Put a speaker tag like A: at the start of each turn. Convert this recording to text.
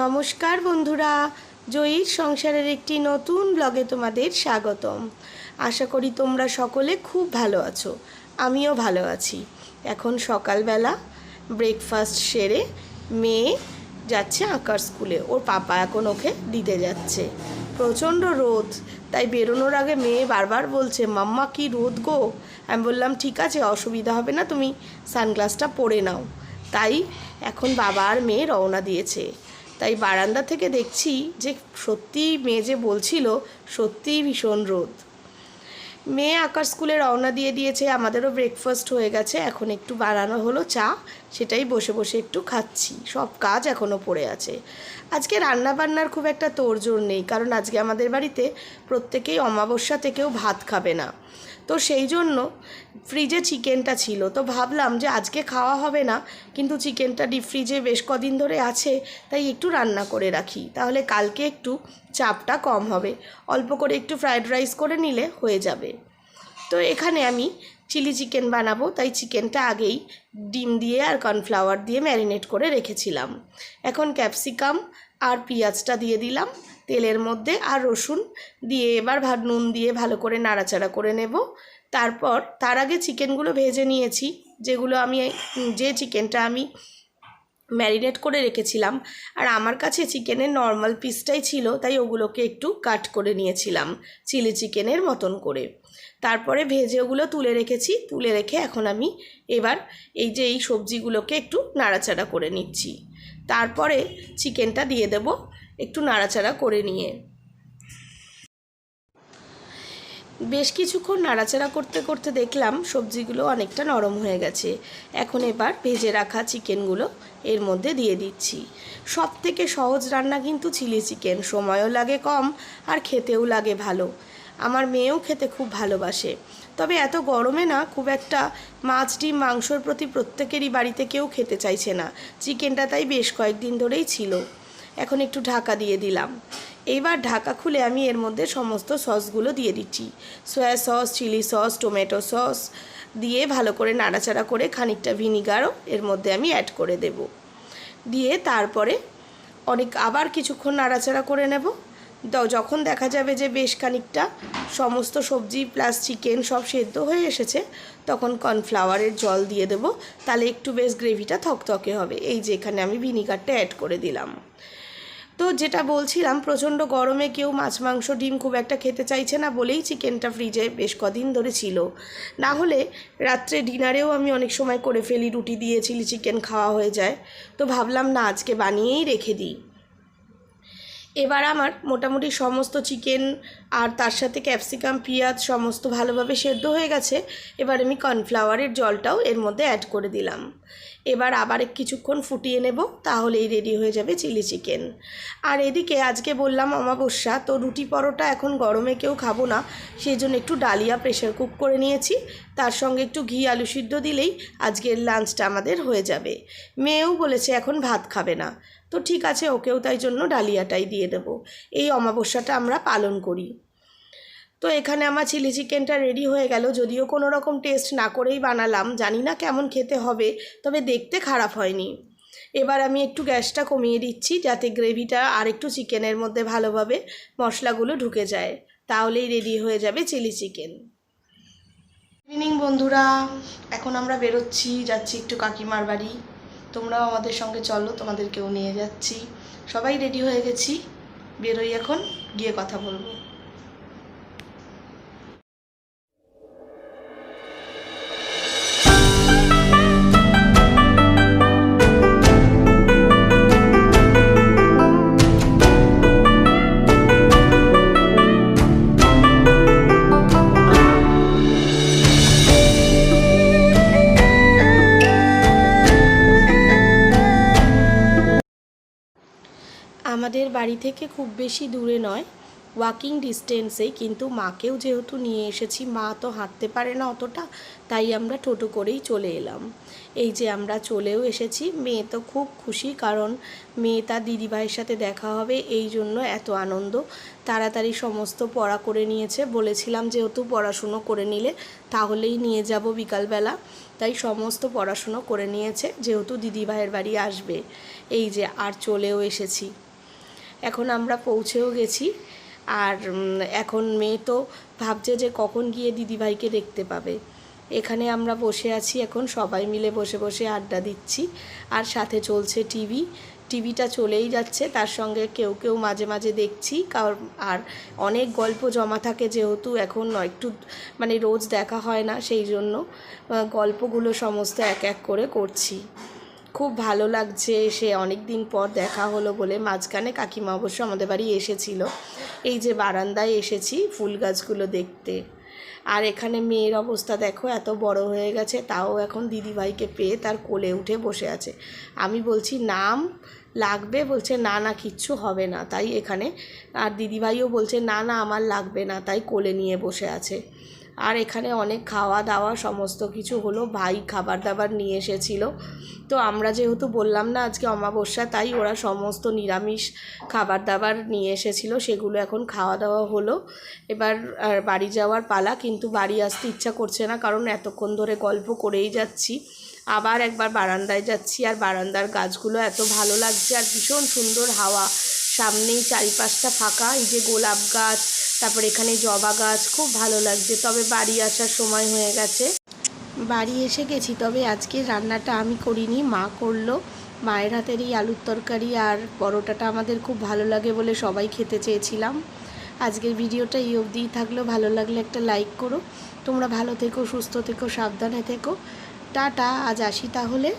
A: নমস্কার বন্ধুরা, জয়ীর সংসারের একটি নতুন ব্লগে তোমাদের স্বাগতম। আশা করি তোমরা সকলে খুব ভালো আছো, আমিও ভালো আছি। এখন সকালবেলা ব্রেকফাস্ট সেরে মেয়ে যাচ্ছে আঁকার স্কুলে। ওর পাপা এখন ওকে দিতে যাচ্ছে। প্রচণ্ড রোদ, তাই বেরোনোর আগে মেয়ে বারবার বলছে, মাম্মা, কি রোদ গো? আমি বললাম, ঠিক আছে, অসুবিধা হবে না, তুমি সানগ্লাসটা পরে নাও। তাই এখন বাবা আর মেয়ে রওনা দিয়েছে। তাই বারান্দা থেকে দেখছি যে সত্যিই মেয়ে যে বলছিল সত্যিই ভীষণ রোদ। মেয়ে আকার স্কুলে রওনা দিয়ে দিয়েছে, আমাদেরও ব্রেকফাস্ট হয়ে গেছে, এখন একটু বানানো হলো চা, সেটাই বসে বসে একটু খাচ্ছি, সব কাজ এখনও পড়ে আছে। আজকে রান্না বান্নার খুব একটা তোড়জোড় নেই, কারণ আজকে আমাদের বাড়িতে প্রত্যেকেই অমাবস্যা থেকেও ভাত খাবে না। তো সেই জন্য ফ্রিজে চিকেনটা ছিল, তো ভাবলাম যে আজকে খাওয়া হবে না, কিন্তু চিকেনটা ডিপ ফ্রিজে বেশ কদিন ধরে আছে, তাই একটু রান্না করে রাখি, তাহলে কালকে একটু চাপটা কম হবে, অল্প করে একটু ফ্রায়েড রাইস করে নিলে হয়ে যাবে। তো এখানে আমি চিলি চিকেন বানাবো, তাই চিকেনটা আগেই ডিম দিয়ে আর কর্নফ্লাওয়ার দিয়ে ম্যারিনেট করে রেখেছিলাম। এখন ক্যাপসিকাম আর পেঁয়াজটা দিয়ে দিলাম, তেলের মধ্যে আর রসুন দিয়ে এবার ভাত নুন দিয়ে ভালো করে নাড়াচাড়া করে নেব। তারপর তার আগে চিকেনগুলো ভেজে নিয়েছি, যেগুলো আমি, যে চিকেনটা আমি ম্যারিনেট করে রেখেছিলাম। আর আমার কাছে চিকেনের নর্মাল পিসটাই ছিল, তাই ওগুলোকে একটু কাট করে নিয়েছিলাম, চিলি চিকেনের মতন করে। তারপরে ভেজে ওগুলো তুলে রেখেছি। তুলে রেখে এখন আমি এবার এই যে এই সবজিগুলোকে একটু নাড়াচাড়া করে নিচ্ছি। তারপরে চিকেনটা দিয়ে দেব একটু নাড়াচাড়া করে নিয়ে। বেশ কিছুক্ষণ নাড়াচাড়া করতে করতে দেখলাম সবজিগুলো অনেকটা নরম হয়ে গেছে। এখন এবার ভেজে রাখা চিকেনগুলো এর মধ্যে দিয়ে দিচ্ছি। সব থেকে সহজ রান্না কিন্তু চিলি চিকেন। সময়ও লাগে কম আর খেতেও লাগে ভালো। আমার মেয়েও খেতে খুব ভালোবাসে। তবে এত গরমে না খুব একটা মাছ, ডিম, মাংসর প্রতি প্রত্যেকেরই বাড়িতে কেউ খেতে চাইছে না। চিকেনটা তাই বেশ কয়েকদিন ধরেই ছিল। এখন একটু ঢাকা দিয়ে দিলাম। এইবার ঢাকা খুলে আমি এর মধ্যে সমস্ত সসগুলো দিয়ে দিচ্ছি। Soya sauce, chilli sauce, tomato sauce দিয়ে ভালো করে নাড়াচাড়া করে খানিকটা ভিনিগারও এর মধ্যে আমি অ্যাড করে দেব। দিয়ে তারপরে অনেক আবার কিছুক্ষণ নাড়াচাড়া করে নেব। যখন দেখা যাবে যে বেশ খানিকটা সমস্ত সবজি প্লাস চিকেন সব সেদ্ধ হয়ে এসেছে, তখন কর্নফ্লাওয়ারের জল দিয়ে দেবো। তাহলে একটু বেশ গ্রেভিটা থকথকে হবে। এই যে এখানে আমি ভিনিগারটা অ্যাড করে দিলাম। তো যেটা বলছিলাম, প্রচণ্ড গরমে কেউ মাছ, মাংস, ডিম খুব একটা খেতে চাইছে না বলেই চিকেনটা ফ্রিজে বেশ কদিন ধরে ছিল। না হলে রাত্রে ডিনারেও আমি অনেক সময় করে ফেলি, রুটি দিয়ে চিলি চিকেন খাওয়া হয়ে যায়। তো ভাবলাম, না, আজকে বানিয়েই রেখে দিই। এবার আমার মোটামুটি সমস্ত চিকেন আর তার সাথে ক্যাপসিকাম, পেঁয়াজ সমস্ত ভালোভাবে সেদ্ধ হয়ে গেছে। এবার আমি কর্নফ্লাওয়ারের জলটাও এর মধ্যে অ্যাড করে দিলাম। এবার আবার কিছুক্ষণ ফুটিয়ে নেব, তাহলেই রেডি হয়ে যাবে চিলি চিকেন আর এদিকে আজকে বললাম অমাবস্যা, তো রুটি পরোটা এখন গরমে কেউ খাব না সেই জন্য একটু ডালিয়া প্রেশার কুক করে নিয়েছি। তার সঙ্গে একটু ঘি আলু সিদ্ধ দিলেই আজকের লাঞ্চটা আমাদের হয়ে যাবে। মেয়েও বলেছে এখন ভাত খাবে না। তো ঠিক আছে, ওকেও তাই জন্য ডালিয়াটাই দিয়ে দেবো। এই অমাবস্যাটা আমরা পালন করি। তো এখানে আমার চিলি চিকেনটা রেডি হয়ে গেল। যদিও কোনো রকম টেস্ট না করেই বানালাম, জানি না কেমন খেতে হবে, তবে দেখতে খারাপ হয়নি। এবার আমি একটু গ্যাসটা কমিয়ে দিচ্ছি, যাতে গ্রেভিটা আর একটু চিকেনের মধ্যে ভালোভাবে মশলাগুলো ঢুকে যায়। তাহলেই রেডি হয়ে যাবে চিলি চিকেন। ইভিনিং বন্ধুরা, এখন আমরা বেরোচ্ছি, যাচ্ছি একটু কাকিমার বাড়ি। তোমরাও আমাদের সঙ্গে চলো, তোমাদেরকেও নিয়ে যাচ্ছি। সবাই রেডি হয়ে গেছি? বেরোই এখন, গিয়ে কথা বলব। আমাদের বাড়ি থেকে খুব বেশি দূরে নয়। ওয়াকিং ডিস্টেন্সে কিন্তু মাকেও যেহেতু নিয়ে এসেছি, মা তো হাঁটতে পারে না অতটা, তাই আমরা টোটো করেই চলে এলাম। এই যে আমরা চলেও এসেছি, মেয়ে তো খুব খুশি, কারণ মেয়ে তার দিদিভাইয়ের সাথে দেখা হবে, এই জন্য এত আনন্দ। তাড়াতাড়ি সমস্ত পড়া করে নিয়েছে, বলেছিলাম যেহেতু পড়াশুনো করে নিলে তাহলেই নিয়ে যাব বিকালবেলা। তাই সমস্ত পড়াশুনো করে নিয়েছে, যেহেতু দিদিভাইয়ের বাড়ি আসবে। এই যে আর চলেও এসেছি। এখন আমরা পৌঁছেও গেছি। আর এখন মেয়ে তো ভাবছে যে কখন গিয়ে দিদিভাইকে দেখতে পাবে। এখানে আমরা বসে আছি এখন, সবাই মিলে বসে বসে আড্ডা দিচ্ছি। আর সাথে চলছে টিভি। টিভিটা চলেই যাচ্ছে, তার সঙ্গে কেউ কেউ মাঝে মাঝে দেখছি। কার, আর অনেক গল্প জমা থাকে যেহেতু এখন একটু মানে রোজ দেখা হয় না, সেই জন্য গল্পগুলো সমস্ত এক এক করে করছি। খুব ভালো লাগছে সে অনেক দিন পর দেখা হলো বলে মাঝখানে কাকিমা অবশ্য আমাদের বাড়ি এসেছিল। এই যে বারান্দায় এসেছি ফুল গাছগুলো দেখতে। আর এখানে মেয়ের অবস্থা দেখো, এত বড় হয়ে গেছে, তাও এখন দিদিভাইকে পেয়ে তার কোলে উঠে বসে আছে। আমি বলছি, নাম লাগবে? বলছে, না না, কিচ্ছু হবে না। তাই এখানে, আর দিদিভাইও বলছে, না না, আমার লাগবে না। তাই কোলে নিয়ে বসে আছে। আর এখানে অনেক খাওয়া দাওয়া সমস্ত কিছু হলো। ভাই খাবার দাবার নিয়ে এসেছিল। তো আমরা যেহেতু বললাম না আজকে অমাবস্যা, তাই ওরা সমস্ত নিরামিষ খাবার দাবার নিয়ে এসেছিল। সেগুলো এখন খাওয়া দাওয়া হলো। এবার বাড়ি যাওয়ার পালা, কিন্তু বাড়ি আসতে ইচ্ছা করছে না, কারণ এতক্ষণ ধরে গল্প করেই যাচ্ছি। আবার একবার বারান্দায় যাচ্ছি, আর বারান্দার গাছগুলো এত ভালো লাগছে, আর ভীষণ সুন্দর হাওয়া। সামনেই চারিপাশটা ফাঁকা, এই যে গোলাপ গাছ, তারপর এখানে জবা গাছ, খুব ভালো লাগছে। তবে বাড়ি আসার সময় হয়ে গেছে। বাড়ি এসে গেছি, তবে আজকে রান্নাটা আমি করিনি, মা করল। মায়ের হাতের এই আলুর তরকারি আর পরোটাটা আমাদের খুব ভালো লাগে বলে সবাই খেতে চেয়েছিলাম। আজকের ভিডিওটা এই অবধিই থাকল, ভালো লাগলে একটা লাইক করো। তোমরা ভালো থেকো, সুস্থ থেকো, সাবধানে থেকো। টাটা, আজ আসি তাহলে।